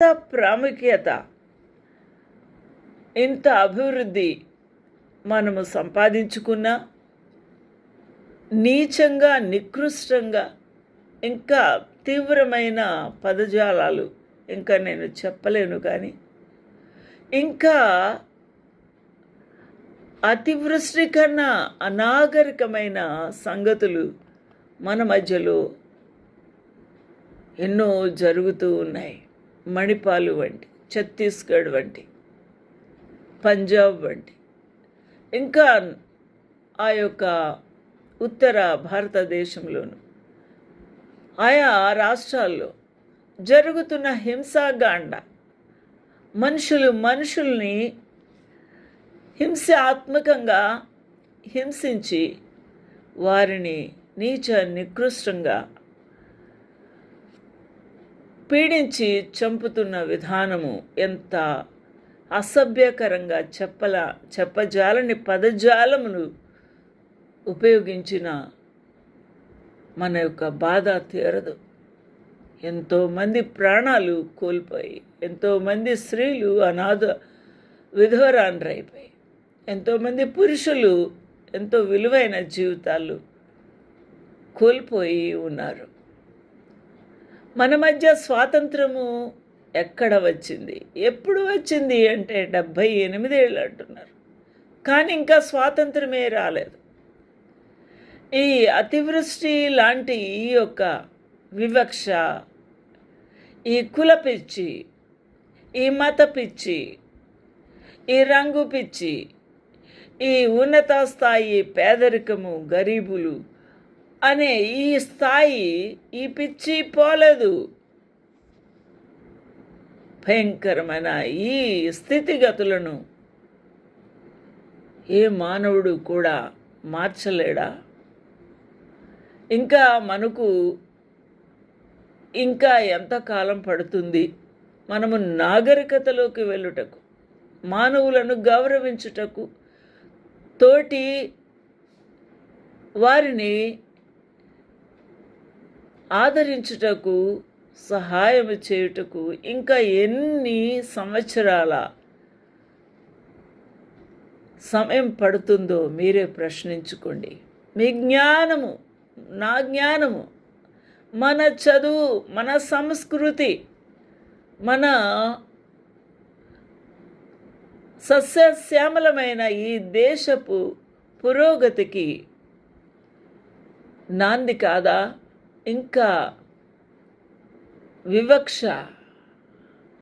ఇంత ప్రాముఖ్యత ఇంత అభివృద్ధి మనము సంపాదించుకున్నా నీచంగా నికృష్టంగా ఇంకా తీవ్రమైన పదజాలాలు ఇంకా నేను చెప్పలేను కానీ ఇంకా అతివృష్టి కన్నా అనాగరికమైన సంగతులు మన మధ్యలో ఎన్నో జరుగుతూ ఉన్నాయి. మణిపాలు వంటి ఛత్తీస్గఢ్ వంటి పంజాబ్ వంటి. ఇంకా ఆ యొక్క ఉత్తర భారతదేశంలోను ఆయా రాష్ట్రాల్లో జరుగుతున్న హింసాగాండ మనుషులు మనుషుల్ని హింసాత్మకంగా హింసించి వారిని నీచ నికృష్టంగా పీడించి చంపుతున్న విధానము ఎంత అసభ్యకరంగా చెప్పల చెప్పజాలని పదజాలమును ఉపయోగించిన మన యొక్క బాధ తీరదు. ఎంతోమంది ప్రాణాలు కోల్పోయి ఎంతోమంది స్త్రీలు అనాథ విధవరాన్రైపోయి ఎంతోమంది పురుషులు ఎంతో విలువైన జీవితాలు కోల్పోయి ఉన్నారు. మన మధ్య స్వాతంత్రము ఎక్కడ వచ్చింది? ఎప్పుడు వచ్చింది అంటే డెబ్భై ఎనిమిదేళ్ళు అంటున్నారు. కానీ ఇంకా స్వాతంత్రమే రాలేదు. ఈ అతివృష్టి లాంటి ఈ యొక్క వివక్ష ఈ కుల పిచ్చి ఈ మత పిచ్చి ఈ రంగు పిచ్చి ఈ ఉన్నత స్థాయి పేదరికము గరీబులు అనే ఈ స్థాయి ఈ పిచ్చి పోలేదు. భయంకరమైన ఈ స్థితిగతులను ఏ మానవుడు కూడా మార్చలేడా? ఇంకా మనకు ఇంకా ఎంతకాలం పడుతుంది? మనము నాగరికతలోకి వెళ్ళుటకు మానవులను గౌరవించుటకు తోటి వారిని ఆదరించుటకు సహాయం చేయుటకు ఇంకా ఎన్ని సంవత్సరాల సమయం పడుతుందో మీరే ప్రశ్నించుకోండి. మీ జ్ఞానము నా జ్ఞానము మన చదువు మన సంస్కృతి మన సస్యశ్యామలమైన ఈ దేశపు పురోగతికి నాంది కాదా? ఇంకా వివక్ష